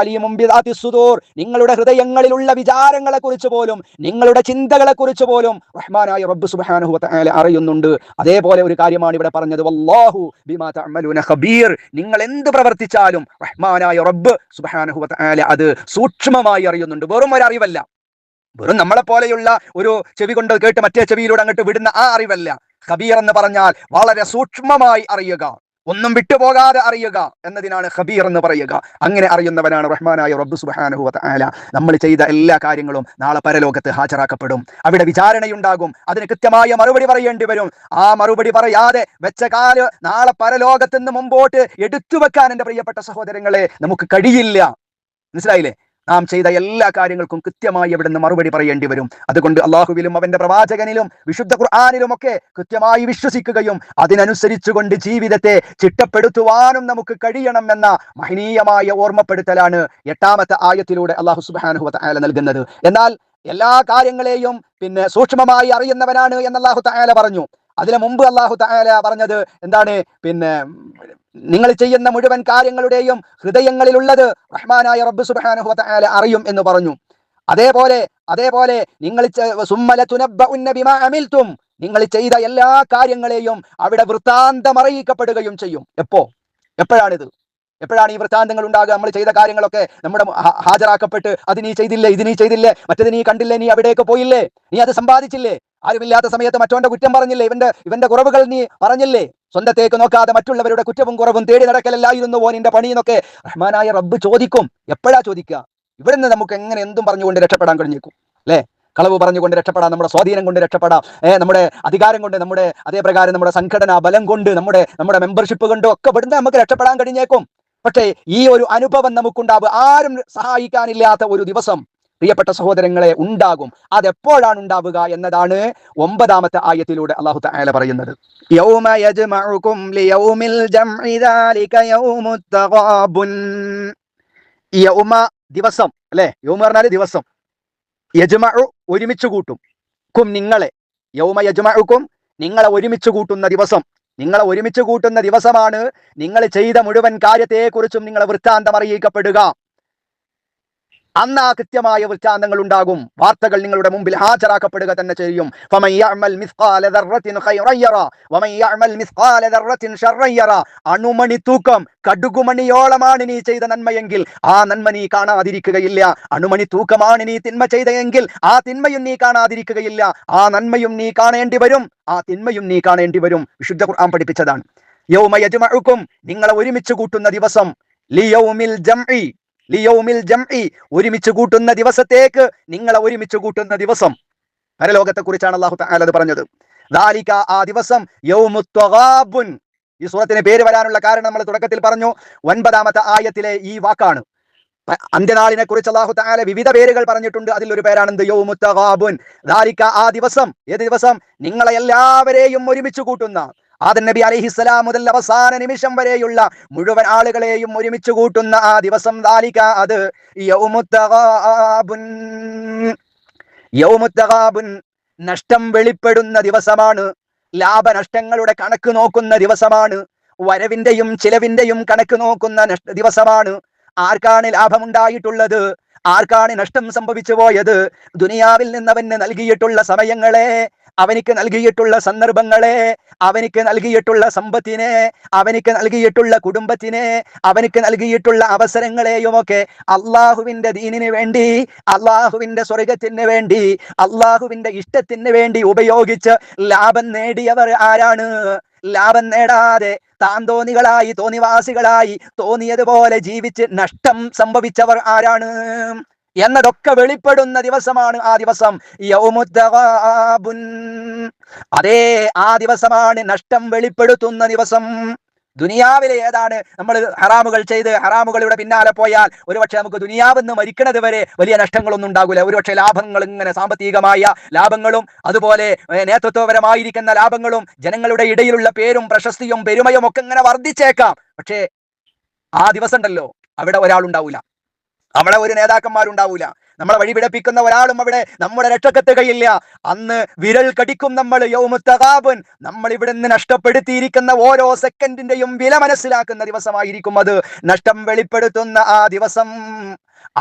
അലീമും ബിദാത്തി സുദൂർ. നിങ്ങളുടെ ഹൃദയങ്ങളിലുള്ള വിചാരങ്ങളെ കുറിച്ച് പോലും നിങ്ങളുടെ ചിന്തകളെ കുറിച്ച് പോലും റഹ്മാനായ റബ്ബ് സുബ്ഹാനഹു വ അറിയുന്നുണ്ട്. അതേപോലെ ഒരു കാര്യമാണ് ഇവിടെ പറഞ്ഞത് തഅമലൂന ഖബീർ. നിങ്ങൾ എന്ത് പ്രവർത്തിച്ചാലും റഹ്മാനായ റബ്ബ് സുബ്ഹാനഹു വ അത് സൂക്ഷ്മമായി അറിയുന്നുണ്ട്. വെറും ഒരു അറിവല്ല. വെറും നമ്മളെ പോലെയുള്ള ഒരു ചെവി കൊണ്ട് കേട്ട് മറ്റേ ചെവിയിലൂടെ അങ്ങോട്ട് വിടുന്ന ആ അറിവല്ല. ഖബീർ എന്ന് പറഞ്ഞാൽ വളരെ സൂക്ഷ്മമായി അറിയുക. ഒന്നും വിട്ടുപോകാതെ അറിയുക എന്നതിനാണ് ഖബീർ എന്ന് പറയുക. അങ്ങനെ അറിയുന്നവനാണ് റഹ്മാനായ റബ്ബു സുബ്ഹാനഹു വ തആല നമ്മൾ ചെയ്ത എല്ലാ കാര്യങ്ങളും നാളെ പരലോകത്ത് ഹാജരാക്കപ്പെടും. അവിടെ വിചാരണയുണ്ടാകും. അതിന് കൃത്യമായ മറുപടി പറയേണ്ടി വരും. ആ മറുപടി പറയാതെ വെച്ച കാൽ നാളെ പരലോകത്ത് നിന്ന് മുമ്പോട്ട് എടുത്തു വെക്കാൻ എന്റെ പ്രിയപ്പെട്ട സഹോദരങ്ങളെ നമുക്ക് കഴിയില്ല. മനസ്സിലായില്ലേ? നാം ചെയ്ത എല്ലാ കാര്യങ്ങൾക്കും കൃത്യമായി അവിടെ നിന്ന് മറുപടി പറയേണ്ടി വരും. അതുകൊണ്ട് അള്ളാഹുവിലും അവന്റെ പ്രവാചകനിലും വിശുദ്ധ ഖുർആാനിലും ഒക്കെ കൃത്യമായി വിശ്വസിക്കുകയും അതിനനുസരിച്ചുകൊണ്ട് ജീവിതത്തെ ചിട്ടപ്പെടുത്തുവാനും നമുക്ക് കഴിയണം എന്ന മഹനീയമായ ഓർമ്മപ്പെടുത്തലാണ് എട്ടാമത്തെ ആയത്തിലൂടെ അള്ളാഹു സുബാനുഹു തആല നൽകുന്നത്. എന്നാൽ എല്ലാ കാര്യങ്ങളെയും പിന്നെ സൂക്ഷ്മമായി അറിയുന്നവനാണ് എന്ന് തായാല പറഞ്ഞു. അതിനു മുമ്പ് അള്ളാഹു താല പറഞ്ഞത് എന്താണ്? പിന്നെ നിങ്ങൾ ചെയ്യുന്ന മുഴുവൻ കാര്യങ്ങളുടെയും ഹൃദയങ്ങളിലുള്ളത് റഹ്മാനായ റബ്ബ് സുബ്ഹാനഹു വതആല അറിയും എന്ന് പറഞ്ഞു. അതേപോലെ അതേപോലെ നിങ്ങൾ സുമ്മല നിങ്ങൾ ചെയ്ത എല്ലാ കാര്യങ്ങളെയും അവിടെ വൃത്താന്തം അറിയിക്കപ്പെടുകയും ചെയ്യും. എപ്പോ? എപ്പോഴാണിത്? എപ്പോഴാണ് ഈ വൃത്താന്തങ്ങൾ ഉണ്ടാകുക? നമ്മൾ ചെയ്ത കാര്യങ്ങളൊക്കെ നമ്മുടെ ഹാജരാക്കപ്പെട്ട് അത് നീ ചെയ്തില്ലേ ഇത് നീ ചെയ്തില്ലേ മറ്റത് നീ കണ്ടില്ലേ നീ അവിടേക്ക് പോയില്ലേ നീ അത് സമ്പാദിച്ചില്ലേ? ആരുമില്ലാത്ത സമയത്ത് മറ്റോന്റെ കുറ്റം പറഞ്ഞില്ലേ? ഇവന്റെ ഇവന്റെ കുറവുകൾ നീ പറഞ്ഞില്ലേ? സ്വന്തത്തേക്ക് നോക്കാതെ മറ്റുള്ളവരുടെ കുറ്റവും കുറവും തേടി നടക്കലല്ലായിരുന്നു ഓനിന്റെ പണിയെന്നൊക്കെ റഹ്മാനായ റബ്ബ് ചോദിക്കും. എപ്പോഴാ ചോദിക്കുക ഇവിടുന്ന് നമുക്ക് എങ്ങനെ എന്തും പറഞ്ഞുകൊണ്ട് രക്ഷപ്പെടാൻ കഴിഞ്ഞേക്കും. അല്ലേ? കളവ് പറഞ്ഞുകൊണ്ട് രക്ഷപ്പെടാം നമ്മുടെ സ്വാധീനം കൊണ്ട് രക്ഷപ്പെടാം. നമ്മുടെ അധികാരം കൊണ്ട് നമ്മുടെ അതേപ്രകാരം നമ്മുടെ സംഘടന ബലം കൊണ്ട് നമ്മുടെ നമ്മുടെ മെമ്പർഷിപ്പ് കൊണ്ടും ഒക്കെ ഇവിടുന്ന് നമുക്ക് രക്ഷപ്പെടാൻ കഴിഞ്ഞേക്കും. പക്ഷേ ഈ ഒരു അനുഭവം നമുക്കുണ്ടാവും ആരും സഹായിക്കാനില്ലാത്ത ഒരു ദിവസം പ്രിയപ്പെട്ട സഹോദരങ്ങളെ ഉണ്ടാകും. അതെപ്പോഴാണ് ഉണ്ടാവുക എന്നതാണ് ഒമ്പതാമത്തെ ആയത്തിലൂടെ അള്ളാഹു തആല പറയുന്നത്. യൗമ ദിവസം അല്ലേ? യൗമ പറഞ്ഞാൽ ദിവസം. യജ്മഉ ഒരുമിച്ച് കൂട്ടും കും നിങ്ങളെ. യൗമ യജ്മഉകും നിങ്ങളെ ഒരുമിച്ച് കൂട്ടുന്ന ദിവസം. നിങ്ങളെ ഒരുമിച്ച് കൂട്ടുന്ന ദിവസമാണ് നിങ്ങൾ ചെയ്ത മുഴുവൻ കാര്യത്തെക്കുറിച്ചും നിങ്ങളെ വൃത്താന്തം അറിയിക്കപ്പെടുക. അന്ന് ആ കൃത്യമായ വൃത്താന്തങ്ങൾ ഉണ്ടാകും. വാർത്തകൾ നിങ്ങളുടെ മുമ്പിൽ ഹാജരാക്കപ്പെടുക തന്നെ ചെയ്യും. അണുമണി തൂക്കം കടുകുമണിയോളമാണ് നീ ചെയ്ത നന്മയെങ്കിൽ ആ നന്മ നീ കാണാതിരിക്കുകയില്ല. അണുമണി തൂക്കമാണ് നീ തിന്മ ചെയ്തെങ്കിൽ ആ തിന്മയും നീ കാണാതിരിക്കുകയില്ല. ആ നന്മയും നീ കാണേണ്ടി വരും. ആ തിന്മയും നീ കാണേണ്ടി വരും. വിശുദ്ധ ഖുർആൻ പഠിപ്പിച്ചതാണ്. യൗമയജമഴുക്കും നിങ്ങളെ ഒരുമിച്ച് കൂട്ടുന്ന ദിവസം. ലിയൗമിൽ ജംഇ. ലിയൗമിൽ ജംഇ ഒരുമിച്ച് കൂട്ടുന്ന ദിവസത്തേക്ക് നിങ്ങളെ ഒരുമിച്ച് കൂട്ടുന്ന ദിവസം. പരലോകത്തെ കുറിച്ചാണ് അള്ളാഹു അത് പറഞ്ഞത്. ദാലിക ആ ദിവസം യൗമുത് തഗാബുൻ ഈ സൂറത്തിന് പേര് വരാനുള്ള കാരണം നമ്മൾ തുടക്കത്തിൽ പറഞ്ഞു. ഒൻപതാമത്തെ ആയത്തിലെ ഈ വാക്കാണ്. അന്ത്യനാളിനെ കുറിച്ച് അള്ളാഹു തആല വിവിധ പേരുകൾ പറഞ്ഞിട്ടുണ്ട്. അതിൽ ഒരു പേരാണ് എന്ത് ആ ദിവസം ഏത് ദിവസം? നിങ്ങളെ എല്ലാവരെയും ഒരുമിച്ച് കൂട്ടുന്ന ആദൻ നബി അലൈഹിസ്സലാം മുതൽ അവസാന നിമിഷം വരെയുള്ള മുഴുവൻ ആളുകളെയും ഒരുമിച്ച് കൂട്ടുന്ന ആ ദിവസം ദാലിക അത് യൗമുത്തകാബുൻ നഷ്ടം വെളിപ്പെടുന്ന ദിവസമാണ്. ലാഭനഷ്ടങ്ങളുടെ കണക്ക് നോക്കുന്ന ദിവസമാണ്. വരവിന്റെയും ചിലവിന്റെയും കണക്ക് നോക്കുന്ന ദിവസമാണ്. ആർക്കാണ് ലാഭമുണ്ടായിട്ടുള്ളത്? ആർക്കാണ് നഷ്ടം സംഭവിച്ചു പോയത്? ദുനിയാവിൽ നിന്നവന് നൽകിയിട്ടുള്ള സമയങ്ങളെ അവനിക്ക് നൽകിയിട്ടുള്ള സന്ദർഭങ്ങളെ അവനിക്ക് നൽകിയിട്ടുള്ള സമ്പത്തിനെ അവനിക്ക് നൽകിയിട്ടുള്ള കുടുംബത്തിനെ അവനിക്ക് നൽകിയിട്ടുള്ള അവസരങ്ങളെയുമൊക്കെ അള്ളാഹുവിന്റെ ദീനിന് വേണ്ടി അള്ളാഹുവിന്റെ സ്വർഗത്തിന് വേണ്ടി അള്ളാഹുവിന്റെ ഇഷ്ടത്തിന് വേണ്ടി ഉപയോഗിച്ച് ലാഭം നേടിയവർ ആരാണ്? ലാഭം നേടാതെ താൻ താന്തോന്നികളായി തോന്നിവാസികളായി തോന്നിയതുപോലെ ജീവിച്ച് നഷ്ടം സംഭവിച്ചവർ ആരാണ്? എന്നതൊക്കെ വെളിപ്പെടുന്ന ദിവസമാണ് ആ ദിവസം. അതേ ആ ദിവസമാണ് നഷ്ടം വെളിപ്പെടുത്തുന്ന ദിവസം. ദുനിയാവിലെ ഏതാണ്? നമ്മൾ ഹറാമുകൾ ചെയ്ത് ഹറാമുകളുടെ പിന്നാലെ പോയാൽ ഒരുപക്ഷെ നമുക്ക് ദുനിയാവെന്ന് മരിക്കണത് വരെ വലിയ നഷ്ടങ്ങളൊന്നും ഉണ്ടാകില്ല ഒരുപക്ഷെ ലാഭങ്ങൾ ഇങ്ങനെ സാമ്പത്തികമായ ലാഭങ്ങളും അതുപോലെ നേതൃത്വപരമായിരിക്കുന്ന ലാഭങ്ങളും ജനങ്ങളുടെ ഇടയിലുള്ള പേരും പ്രശസ്തിയും പെരുമയും ഒക്കെ ഇങ്ങനെ വർദ്ധിച്ചേക്കാം. പക്ഷേ ആ ദിവസം ഉണ്ടല്ലോ അവിടെ ഒരാൾ ഉണ്ടാവില്ല അവിടെ ഒരു നേതാക്കന്മാരുണ്ടാവൂല. നമ്മളെ വഴി പിഴപ്പിക്കുന്ന ഒരാളും അവിടെ നമ്മുടെ രക്ഷക്കെത്തുകയില്ല അന്ന് വിരൽ കടിക്കും നമ്മൾ യൗമുത്തകാബൻ നമ്മൾ ഇവിടെ നിന്ന് നഷ്ടപ്പെടുത്തിയിരിക്കുന്ന ഓരോ സെക്കൻഡിന്റെയും വില മനസ്സിലാക്കുന്ന ദിവസമായിരിക്കും അത്. നഷ്ടം വെളിപ്പെടുത്തുന്ന ആ ദിവസം.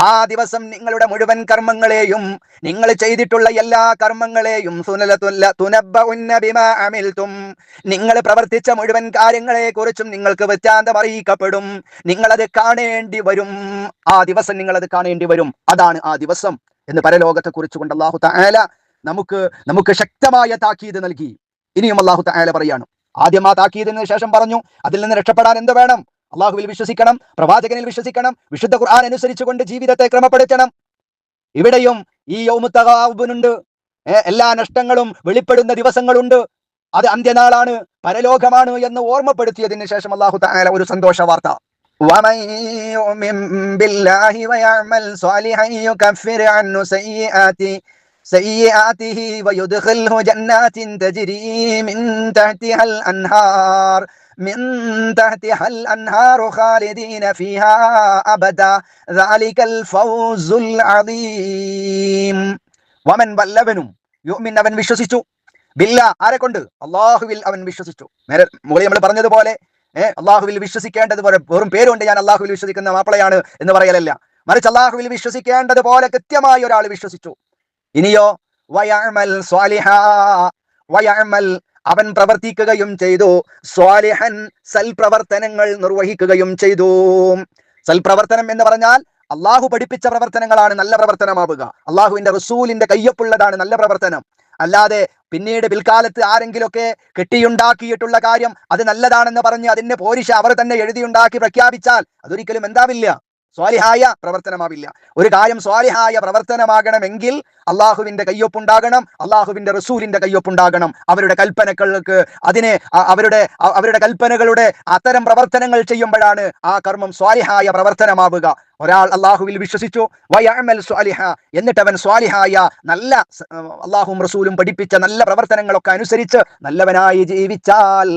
ആ ദിവസം നിങ്ങളുടെ മുഴുവൻ കർമ്മങ്ങളെയും നിങ്ങൾ ചെയ്തിട്ടുള്ള എല്ലാ കർമ്മങ്ങളെയും സുനലതുല്ല തുനബ്ബഉന്ന ബിമാ അമിൽതും. നിങ്ങൾ പ്രവർത്തിച്ച മുഴുവൻ കാര്യങ്ങളെ കുറിച്ചും നിങ്ങൾക്ക് വൃത്താന്തം അറിയിക്കപ്പെടും. നിങ്ങളത് കാണേണ്ടി വരും. ആ ദിവസം നിങ്ങളത് കാണേണ്ടി വരും. അതാണ് ആ ദിവസം എന്ന് പരലോകത്തെ കുറിച്ചുകൊണ്ട് അള്ളാഹു തആല നമുക്ക് നമുക്ക് ശക്തമായ താക്കീത് നൽകി. ഇനിയും അള്ളാഹു തആല പറയാണ്. ആദ്യം ആ താക്കീതിന് ശേഷം പറഞ്ഞു അതിൽ നിന്ന് രക്ഷപ്പെടാൻ എന്ത് വേണം? അള്ളാഹുവിൽ വിശ്വസിക്കണം പ്രവാചകനിൽ വിശ്വസിക്കണം വിശുദ്ധ ഖുർആൻ അനുസരിച്ചുകൊണ്ട് ജീവിതത്തെ ക്രമപ്പെടുത്തണം. ഇവിടെയും ഈ യൗമുത്തകാവുബിനുണ്ട് എല്ലാ നഷ്ടങ്ങളും വെളിപ്പെടുന്ന ദിവസങ്ങളുണ്ട്. അത് അന്ത്യനാളാണ് പരലോകമാണ് എന്ന് ഓർമ്മപ്പെടുത്തിയതിന് ശേഷം അള്ളാഹു താല ഒരു സന്തോഷ വാർത്ത. സയ്യാതിഹി വയുദ്ഖിൽഹു ജന്നാത്തിൻ തജ്രീ മിൻ തഹ്തിഹൽ അൻഹാർ سيئاته سيئاته ويدخله جنات تجري من تحتها الأنهار من تحتها الأنهار خالدين فيها أبدا ذلك الفوز العظيم ومن വല്ലവനും യുമിൻ അവൻ വിശ്വസിച്ചു ബില്ല ആരെ കൊണ്ട് അള്ളാഹുവിൽ അവൻ വിശ്വസിച്ചു നേരെ മുകളിൽ നമ്മൾ പറഞ്ഞതുപോലെ ഏഹ് അള്ളാഹുവിൽ വിശ്വസിക്കേണ്ടതുപോലെ വെറും പേരുണ്ട് ഞാൻ അള്ളാഹുവിൽ വിശ്വസിക്കുന്ന മാപ്പിളയാണ് എന്ന് പറയലല്ല മറിച്ച് അള്ളാഹുവിൽ വിശ്വസിക്കേണ്ടതുപോലെ കൃത്യമായി ഒരാൾ വിശ്വസിച്ചു ഇനിയോ വയഅമൽ സ്വാലിഹാ വയഅമൽ അവൻ പ്രവർത്തിക്കുകയും ചെയ്തു. സ്വാലിഹൻ സൽപ്രവർത്തനങ്ങൾ നിർവഹിക്കുകയും ചെയ്തു. സൽപ്രവർത്തനം എന്ന് പറഞ്ഞാൽ അള്ളാഹു പഠിപ്പിച്ച പ്രവർത്തനങ്ങളാണ് നല്ല പ്രവർത്തനമാവുക. അള്ളാഹുവിന്റെ റസൂലിന്റെ കയ്യൊപ്പുള്ളതാണ് നല്ല പ്രവർത്തനം. അല്ലാതെ പിന്നീട് പിൽക്കാലത്ത് ആരെങ്കിലുമൊക്കെ കെട്ടിയുണ്ടാക്കിയിട്ടുള്ള കാര്യം അത് നല്ലതാണെന്ന് പറഞ്ഞ് അതിന്റെ പോരിശ അവർ തന്നെ എഴുതിയുണ്ടാക്കി പ്രഖ്യാപിച്ചാൽ അതൊരിക്കലും എന്താവില്ല. സ്വാലിഹായ പ്രവർത്തനമാവില്ല. ഒരു കാര്യം സ്വാലിഹായ പ്രവർത്തനമാകണമെങ്കിൽ അള്ളാഹുവിന്റെ കയ്യൊപ്പുണ്ടാകണം അള്ളാഹുവിന്റെ റസൂലിന്റെ കയ്യൊപ്പുണ്ടാകണം. അവരുടെ കൽപ്പനകൾക്ക് അതിനെ അവരുടെ അവരുടെ കൽപ്പനകളുടെ അത്തരം പ്രവർത്തനങ്ങൾ ചെയ്യുമ്പോഴാണ് ആ കർമ്മം സ്വാലിഹായ പ്രവർത്തനമാവുക. ഒരാൾ അള്ളാഹുവിൽ വിശ്വസിച്ചു വയമൽ സ്വാലിഹ എന്നിട്ട് അവൻ സ്വാലിഹായ നല്ല അള്ളാഹും റസൂലും പഠിപ്പിച്ച നല്ല പ്രവർത്തനങ്ങളൊക്കെ അനുസരിച്ച് നല്ലവനായി ജീവിച്ചാൽ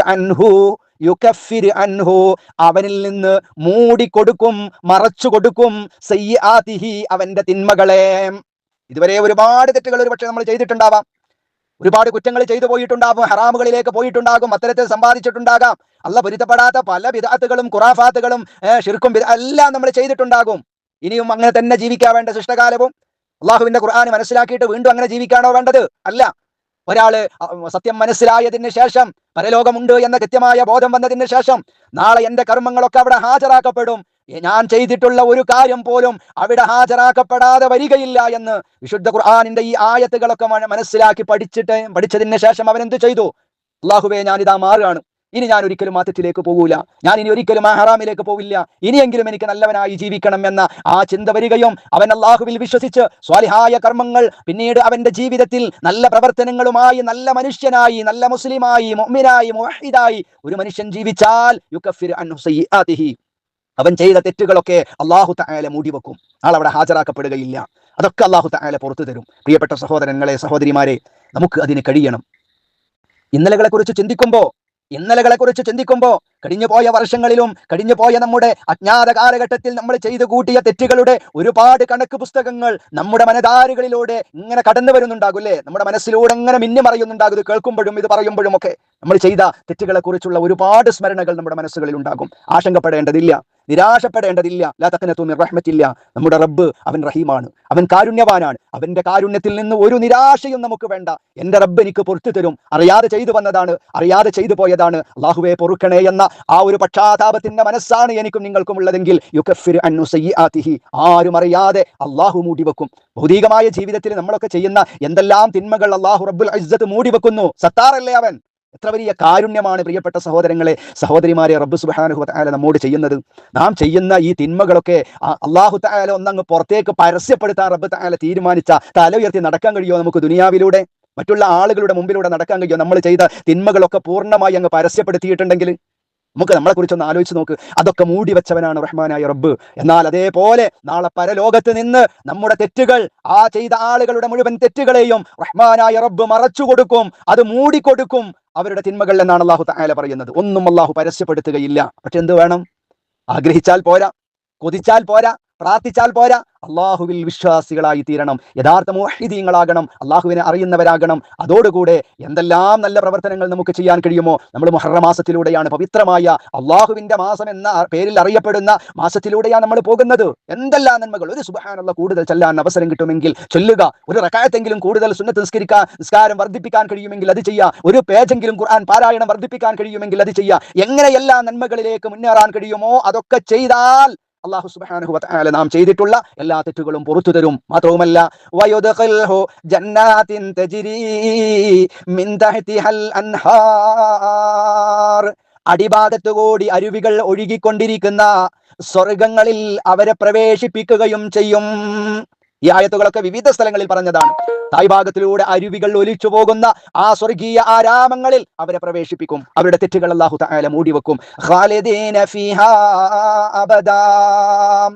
അൻഹു അൻഹു. അവനിൽ നിന്ന് മൂടിക്കൊടുക്കും മറച്ചു കൊടുക്കും സയ്യാതിഹി അവന്റെ തിന്മകളെ. ഇതുവരെ ഒരുപാട് തെറ്റുകൾ ഒരു പക്ഷെ നമ്മൾ ചെയ്തിട്ടുണ്ടാവാം. ഒരുപാട് കുറ്റങ്ങൾ ചെയ്തു പോയിട്ടുണ്ടാകും ഹറാമുകളിലേക്ക് പോയിട്ടുണ്ടാകും അത്തരത്തിൽ സമ്പാദിച്ചിട്ടുണ്ടാകാം. അല്ല പൊരുത്തപ്പെടാത്ത പല വിദാത്തുകളും ഖുറാഫാത്തുകളും ഏഹ്, ഷിർക്കും എല്ലാം നമ്മൾ ചെയ്തിട്ടുണ്ടാകും. ഇനിയും അങ്ങനെ തന്നെ ജീവിക്കാൻ വേണ്ട ശിഷ്ടകാലവും. അള്ളാഹുവിന്റെ ഖുർആൻ മനസ്സിലാക്കിയിട്ട് വീണ്ടും അങ്ങനെ ജീവിക്കാണോ വേണ്ടത്? അല്ല. ഒരാൾ സത്യം മനസ്സിലായതിന് ശേഷം പരലോകമുണ്ട് എന്ന കൃത്യമായ ബോധം വന്നതിന് ശേഷം നാളെ എന്റെ കർമ്മങ്ങളൊക്കെ അവിടെ ഹാജരാക്കപ്പെടും. ഞാൻ ചെയ്തിട്ടുള്ള ഒരു കാര്യം പോലും അവിടെ ഹാജരാക്കപ്പെടാതെ വരികയില്ല എന്ന് വിശുദ്ധ ഖുർആാനിന്റെ ഈ ആയത്തുകളൊക്കെ മനസ്സിലാക്കി പഠിച്ചിട്ട് പഠിച്ചതിന് ശേഷം അവൻ എന്ത് ചെയ്തു? അള്ളാഹുബേ ഞാൻ ഇതാ മാറുകയാണ്. ഇനി ഞാൻ ഒരിക്കലും മാറ്റത്തിലേക്ക് പോകൂല. ഞാൻ ഇനി ഒരിക്കലും ആ ഹറാമിലേക്ക് പോവില്ല. ഇനിയെങ്കിലും എനിക്ക് നല്ലവനായി ജീവിക്കണം എന്ന ആ ചിന്ത വരികയും അവൻ അള്ളാഹുവിൽ വിശ്വസിച്ച് സ്വാലിഹായ കർമ്മങ്ങൾ പിന്നീട് അവന്റെ ജീവിതത്തിൽ നല്ല പ്രവർത്തനങ്ങളുമായി നല്ല മനുഷ്യനായി നല്ല മുസ്ലിമായി മൊമ്മിനായി മുഹിദായി ഒരു മനുഷ്യൻ ജീവിച്ചാൽ യുകഫിർ അൻഹു സയ്യിആതിഹി. അവൻ ചെയ്ത തെറ്റുകളൊക്കെ അള്ളാഹു തആല മൂടിവെക്കും ആൾ അവിടെ ഹാജരാക്കപ്പെടുകയില്ല. അതൊക്കെ അള്ളാഹു തആല പുറത്തു തരും. പ്രിയപ്പെട്ട സഹോദരങ്ങളെ സഹോദരിമാരെ നമുക്ക് അതിന് കഴിയണം. ഇന്നലകളെ കുറിച്ച് ചിന്തിക്കുമ്പോ ഇന്നലകളെ കുറിച്ച് ചിന്തിക്കുമ്പോ കഴിഞ്ഞു പോയ വർഷങ്ങളിലും കഴിഞ്ഞുപോയ നമ്മുടെ അജ്ഞാത കാലഘട്ടത്തിൽ നമ്മൾ ചെയ്തു കൂട്ടിയ തെറ്റുകളുടെ ഒരുപാട് കണക്ക് പുസ്തകങ്ങൾ നമ്മുടെ മനധാരുകളിലൂടെ ഇങ്ങനെ കടന്നു വരുന്നുണ്ടാകും നമ്മുടെ മനസ്സിലൂടെ ഇങ്ങനെ മിന്നി മറിയുന്നുണ്ടാകും. ഇത് കേൾക്കുമ്പോഴും ഇത് പറയുമ്പോഴും ഒക്കെ നമ്മൾ ചെയ്ത തെറ്റുകളെ കുറിച്ചുള്ള ഒരുപാട് സ്മരണകൾ നമ്മുടെ മനസ്സുകളിൽ ഉണ്ടാകും. ആശങ്കപ്പെടേണ്ടതില്ല നിരാശപ്പെടേണ്ടതില്ല. ലാ തോന്നി റഹ്മറ്റില്ല നമ്മുടെ റബ്ബ് അവൻ റഹീമാണ്. അവൻ കാരുണ്യവാനാണ്. അവന്റെ കാരുണ്യത്തിൽ നിന്ന് ഒരു നിരാശയും നമുക്ക് വേണ്ട. എന്റെ റബ്ബ് എനിക്ക് പൊറത്തു തരും. അറിയാതെ ചെയ്തു വന്നതാണ്. അറിയാതെ ചെയ്തു പോയതാണ് അള്ളാഹുവെ പൊറുക്കണേ എന്ന ആ ഒരു പക്ഷാതാപത്തിന്റെ മനസ്സാണ് എനിക്കും നിങ്ങൾക്കും ഉള്ളതെങ്കിൽ ആരും അറിയാതെ അള്ളാഹു മൂടിവെക്കും ഭൗതികമായ ജീവിതത്തിൽ നമ്മളൊക്കെ ചെയ്യുന്ന എന്തെല്ലാം തിന്മകൾ അള്ളാഹു റബ്ബുൽ ഇസ്സത്ത് മൂടിവെക്കുന്നു സത്താറല്ലേ അവൻ? എത്ര വലിയ കാരുണ്യമാണ് പ്രിയപ്പെട്ട സഹോദരങ്ങളെ സഹോദരിമാരെ റബ്ബ് സുബ്ഹാനഹു വതആല നമ്മോട് ചെയ്യുന്നത്. നാം ചെയ്യുന്ന ഈ തിന്മകളൊക്കെ അള്ളാഹു തആല ഒന്നങ്ങ് പുറത്തേക്ക് പരസ്യപ്പെടുത്താൻ റബ്ബ് തആല തീരുമാനിച്ച തല ഉയർത്തി നടക്കാൻ കഴിയുമോ നമുക്ക് ദുനിയാവിലൂടെ? മറ്റുള്ള ആളുകളുടെ മുമ്പിലൂടെ നടക്കാൻ കഴിയുമോ? നമ്മൾ ചെയ്ത തിന്മകളൊക്കെ പൂർണമായി അങ്ങ് പരസ്യപ്പെടുത്തിയിട്ടുണ്ടെങ്കിൽ നമുക്ക് നമ്മളെ കുറിച്ചൊന്ന് ആലോചിച്ച് നോക്ക്. അതൊക്കെ മൂടി വെച്ചവനാണ് റഹ്മാനായ റബ്ബ്. എന്നാൽ അതേപോലെ നാളെ പരലോകത്ത് നിന്ന് നമ്മുടെ തെറ്റുകൾ ആ ചെയ്ത ആളുകളുടെ മുഴുവൻ തെറ്റുകളെയും റഹ്മാനായ റബ്ബ് മറച്ചു കൊടുക്കും. അത് മൂടിക്കൊടുക്കും അവരുടെ തിന്മകൾ എന്നാണ് അള്ളാഹു തആല പറയുന്നത്. ഒന്നും അള്ളാഹു പരസ്യപ്പെടുത്തുകയില്ല. പക്ഷെ എന്ത് വേണം? ആഗ്രഹിച്ചാൽ പോരാ കൊതിച്ചാൽ പോരാ പ്രാർത്ഥിച്ചാൽ പോരാ അള്ളാഹുവിൽ വിശ്വാസികളായി തീരണം യഥാർത്ഥ മോഹിദീങ്ങളാകണം അള്ളാഹുവിനെ അറിയുന്നവരാകണം. അതോടുകൂടെ എന്തെല്ലാം നല്ല പ്രവർത്തനങ്ങൾ നമുക്ക് ചെയ്യാൻ കഴിയുമോ? നമ്മൾ മുഹറ മാസത്തിലൂടെയാണ് പവിത്രമായ അള്ളാഹുവിന്റെ മാസം എന്ന പേരിൽ അറിയപ്പെടുന്ന മാസത്തിലൂടെയാണ് നമ്മൾ പോകുന്നത്. എന്തെല്ലാം നന്മകൾ? ഒരു സുബഹാനുള്ള കൂടുതൽ ചെല്ലാൻ അവസരം കിട്ടുമെങ്കിൽ ചൊല്ലുക. ഒരു റക്കായത്തെങ്കിലും കൂടുതൽ സുന്നത്ത് നിസ്കരിക്കാൻ നിസ്കാരം വർദ്ധിപ്പിക്കാൻ കഴിയുമെങ്കിൽ അത് ചെയ്യുക. ഒരു പേജെങ്കിലും ഖുർആൻ പാരായണം വർദ്ധിപ്പിക്കാൻ കഴിയുമെങ്കിൽ അത് ചെയ്യുക. എങ്ങനെ എല്ലാ നന്മകളിലേക്ക് മുന്നേറാൻ കഴിയുമോ? അതൊക്കെ ചെയ്താൽ അള്ളാഹു സുബ്ഹാനഹു വതആല നാം ചെയ്തിട്ടുള്ള എല്ലാ തെറ്റുകളും പുറത്തു തരും. മാത്രവുമല്ല അടിഭാഗത്തുകൂടി അരുവികൾ ഒഴുകിക്കൊണ്ടിരിക്കുന്ന സ്വർഗങ്ങളിൽ അവരെ പ്രവേശിപ്പിക്കുകയും ചെയ്യും. ഈ ആയത്തുകളൊക്കെ വിവിധ സ്ഥലങ്ങളിൽ പറഞ്ഞതാണ്. തായ് ഭാഗത്തിലൂടെ അരുവികൾ ഒലിച്ചു പോകുന്ന ആ സ്വർഗീയ ആരാമങ്ങളിൽ അവരെ പ്രവേശിപ്പിക്കും. അവരുടെ തെറ്റുകൾ അല്ലാഹു താല ഫീഹാ അബദാ.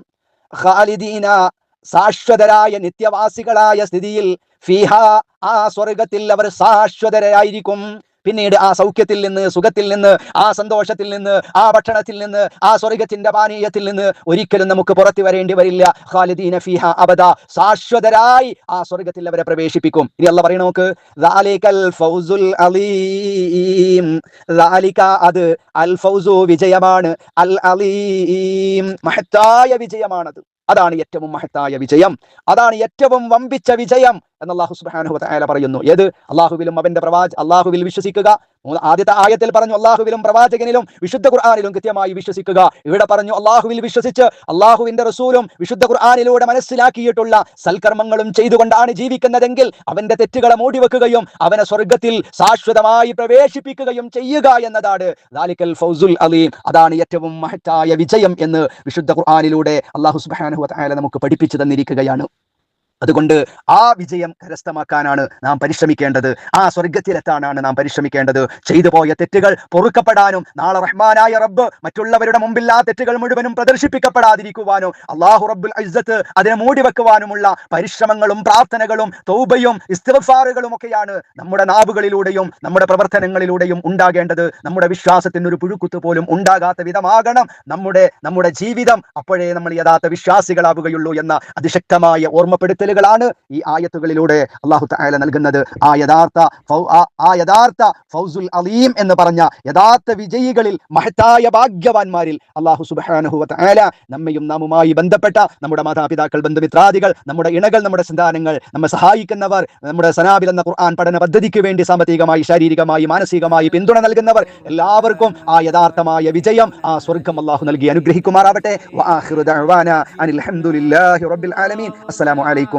ഖാലിദീന ശാശ്വതരായ നിത്യവാസികളായ സ്ഥിതിയിൽ ഫിഹ ആ സ്വർഗത്തിൽ അവർ ശാശ്വതരായിരിക്കും. പിന്നീട് ആ സൗഖ്യത്തിൽ നിന്ന് സുഖത്തിൽ നിന്ന് ആ സന്തോഷത്തിൽ നിന്ന് ആ ഭക്ഷണത്തിൽ നിന്ന് ആ സ്വർഗത്തിന്റെ പാനീയത്തിൽ നിന്ന് ഒരിക്കലും നമുക്ക് പുറത്തു വരേണ്ടി വരില്ല. ഖാലിദീന ഫീഹ അബദ. ശാശ്വതരായി ആ സ്വർഗത്തിൽ അവരെ പ്രവേശിപ്പിക്കും. ഇനി അല്ല പറയണ നോക്ക് ഫൗസുൽ അലീം. അത് അൽ ഫൗസു വിജയമാണ്. അൽ അലീം. മഹത്തായ വിജയമാണത്. അതാണ് ഏറ്റവും മഹത്തായ വിജയം. അതാണ് ഏറ്റവും വമ്പിച്ച വിജയം. എന്ന് അള്ളാഹു സുബാനുഹു വതആല പറയുന്നു. ഏത്? അള്ളാഹുവിലും അവന്റെ പ്രവാചക അള്ളാഹുവിൽ വിശ്വസിക്കുക. ആദ്യത്തെ ആയത്തിൽ പറഞ്ഞു അള്ളാഹുവിലും പ്രവാചകനിലും വിശുദ്ധ ഖുർആാനിലും കൃത്യമായി വിശ്വസിക്കുക. ഇവിടെ പറഞ്ഞു അള്ളാഹുവിൽ വിശ്വസിച്ച് അള്ളാഹുവിന്റെ റസൂലും വിശുദ്ധ ഖുർആാനിലൂടെ മനസ്സിലാക്കിയിട്ടുള്ള സൽക്കർമ്മങ്ങളും ചെയ്തുകൊണ്ടാണ് ജീവിക്കുന്നതെങ്കിൽ അവന്റെ തെറ്റുകളെ മൂടിവെക്കുകയും അവനെ സ്വർഗത്തിൽ ശാശ്വതമായി പ്രവേശിപ്പിക്കുകയും ചെയ്യുക എന്നതാണ്. ദാലിക്കൽ ഫൗസുൽ അലീം. അതാണ് ഏറ്റവും മഹത്തായ വിജയം എന്ന് വിശുദ്ധ ഖുർആാനിലൂടെ അള്ളാഹു സുബ്ഹാനഹു വതആല നമുക്ക് പഠിപ്പിച്ചു തന്നിരിക്കുകയാണ്. അതുകൊണ്ട് ആ വിജയം കരസ്ഥമാക്കാനാണ് നാം പരിശ്രമിക്കേണ്ടത്. ആ സ്വർഗത്തിലെത്താനാണ് നാം പരിശ്രമിക്കേണ്ടത്. ചെയ്തു പോയ തെറ്റുകൾ പൊറുക്കപ്പെടാനും നാളെ റഹ്മാനായ റബ്ബ് മറ്റുള്ളവരുടെ മുമ്പിൽ ആ തെറ്റുകൾ മുഴുവനും പ്രദർശിപ്പിക്കപ്പെടാതിരിക്കുവാനും അള്ളാഹു റബ്ബുൽ ഇസ്സത്ത് അതിനെ മൂടിവെക്കുവാനുമുള്ള പരിശ്രമങ്ങളും പ്രാർത്ഥനകളും തൗബയും ഇസ്തഫാറുകളും ഒക്കെയാണ് നമ്മുടെ നാവുകളിലൂടെയും നമ്മുടെ പ്രവർത്തനങ്ങളിലൂടെയും ഉണ്ടാകേണ്ടത്. നമ്മുടെ വിശ്വാസത്തിന് ഒരു പുഴുക്കുത്ത് പോലും ഉണ്ടാകാത്ത വിധമാകണം നമ്മുടെ നമ്മുടെ ജീവിതം. അപ്പോഴേ നമ്മൾ യഥാർത്ഥ വിശ്വാസികളാവുകയുള്ളൂ എന്ന അതിശക്തമായ ഓർമ്മപ്പെടുത്തലുകളാണ് ഈ ആയത്തുകളിലൂടെ അള്ളാഹു തായാല നൽകുന്നത്. ആ യഥാർത്ഥ ആ- യഥാർത്ഥ ഫൗസുൽ അലീം എന്ന് പറഞ്ഞ യഥാർത്ഥ വിജയികളിൽ മഹത്തായ ഭാഗ്യവാന്മാരിൽ അള്ളാഹു സുബ്ഹാനഹു വതആല നമ്മയും നാമുമായി ബന്ധപ്പെട്ട നമ്മുടെ മാതാപിതാക്കൾ ബന്ധുമിത്രാദികൾ നമ്മുടെ ഇണകൾ നമ്മുടെ സന്താനങ്ങൾ നമ്മെ സഹായിക്കുന്നവർ നമ്മുടെ സനാബിൽ എന്ന ഖുർആൻ പഠന പദ്ധതിക്ക് വേണ്ടി സാമ്പത്തികമായി ശാരീരികമായി മാനസികമായി പിന്തുണ നൽകുന്നവർ എല്ലാവർക്കും ആ യഥാർത്ഥമായ വിജയം ആ സ്വർഗം അള്ളാഹു നൽകി അനുഗ്രഹിക്കുമാറാവട്ടെ. അസ്സലാമു ദഅവാന